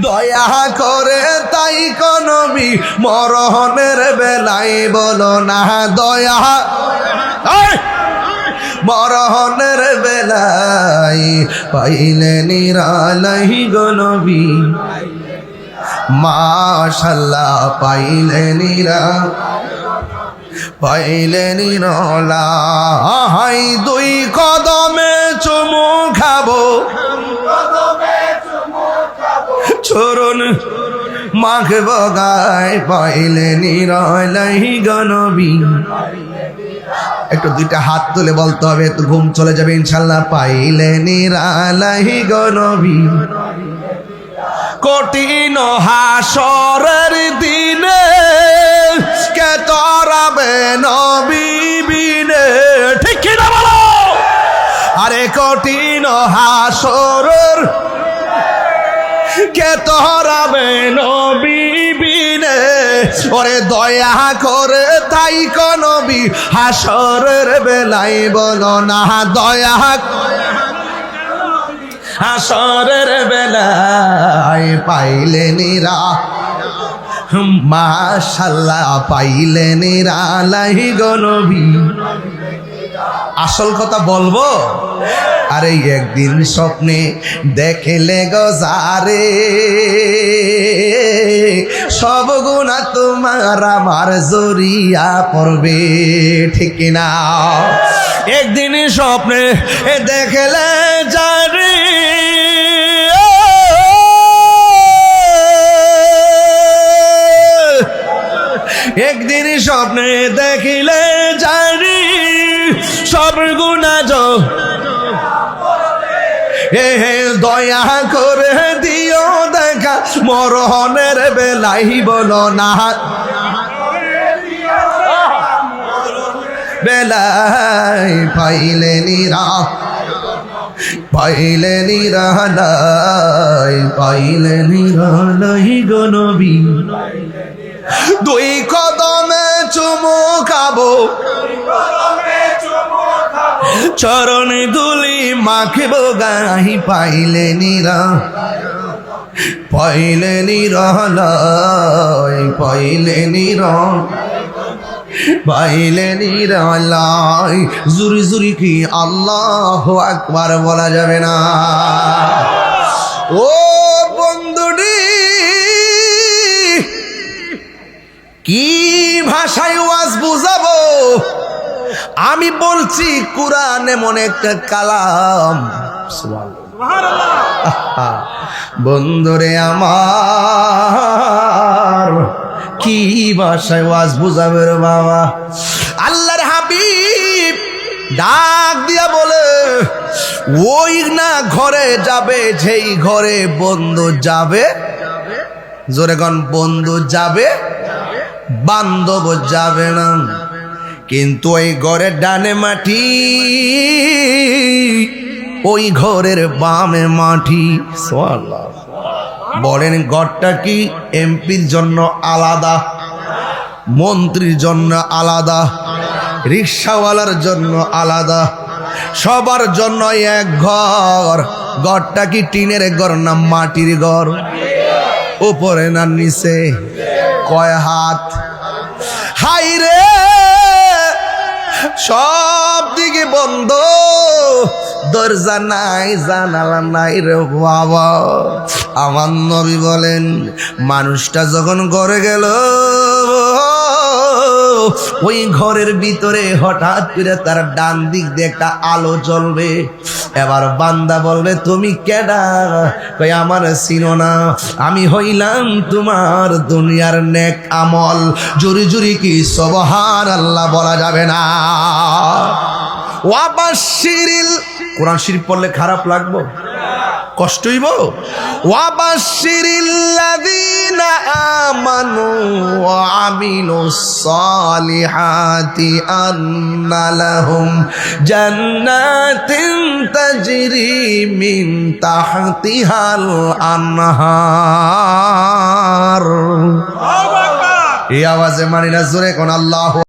দয়া করে তাই কনবি মরহনের বেলায় বলো না, দয়া! মরহনের বেলায় পাইলে নিরালাই গনবি মাশাল্লাহ, পাইলে নিরা পাইলে নিরলাই দুই কদমে চুমু খাব। চরণ মাঘ বগায় পাইলে নিরলাই গনবি একটু দুইটা হাত তুলে বলতে হবে তো ঘুম চলে যাবে ইনশাল্লাহ। পাইলে নিরালাই গনবি কঠিন হাসরের দিনে কে তরাবে নবীবিনে ঠিক আরে কঠিন হাসরের কে তরাবে নবীবিনে ওরে দয়া করে তাই কনবি হাসরের বেলায় বলো না, দয়া হাসরের বেলায় পাইলে নিরা। মাশাল্লাহ, পাইলে নিরালাই গনবি আসল কথা বলব? আরে একদিন স্বপ্নে দেখলে গজারে সব গুণা তোমার আমার জরিয়া পড়বে, ঠিক না একদিন স্বপ্নে দেখলে যারে। একদিন স্বপ্নে দেখিলে জানি সব গুণাজ এ হে দয়া করে দিও দেখা, মরহনের বেলাই বলো না। বেলাই পাইলে নিরা, পাইলে নিরালাই পাইলে নিরালাই গনবী দুই কদমে চুমু খাব। চরণ দুলি মাখিব গাহি, পাইলে নিরা, পাইলে নির পাইলে নির পাইলে নির জুরি জুরি কি আল্লাহ একবার বলা যাবে না? ও আমি বলছি, কোরআন এমন একটা কালাম। বন্ধুরে আমার, কি ভাষায় ওয়াজ বুঝাবে বাবা? আল্লাহর হাবিব ডাক দিয়া বলে, ওই না ঘরে যাবে, যেই ঘরে বন্ধু যাবে, জোরে গন বন্ধু যাবে, বান্ধব যাবে না। কিন্তু ওই ঘরের ডানে মাটি, ওই ঘরের বামে মাটি। বলেন, ঘরটা কি এমপির জন্য আলাদা, মন্ত্রীর জন্য আলাদা, রিক্সাওয়ালার জন্য আলাদা? সবার জন্য এক ঘর। ঘরটা কি টিনের ঘর না মাটির ঘর? উপরে না নিচে? কয় হাত? হাই রে সব দিকে বন্ধ। দরজা নাই, জানালা নাই রে বাবা। আমার নবী বলেন, মানুষটা যখন ঘরে গেল, ওই ঘরের ভিতরে হঠাৎ করে তার ডান দিক দিয়ে একটা আলো জ্বলবে। এবার বান্দা বলবে, তুমি কেডা? কই আমার চিনো না। আমি হইলাম তোমার দুনিয়ার নেক আমল। জুরি জুরি কি সবহার আল্লাহ বলা যাবে না। কোরআন শরীফ পড়লে খারাপ লাগবো? কষ্ট হইব? ওয়াবাশিরিল্লাযীনা আমানু। ওয়া আমিলুস সালিহাতি আন্না লাহুম জান্নাতিন তাজরি মিন তাহতিহাল আনহার এই আওয়াজে মানি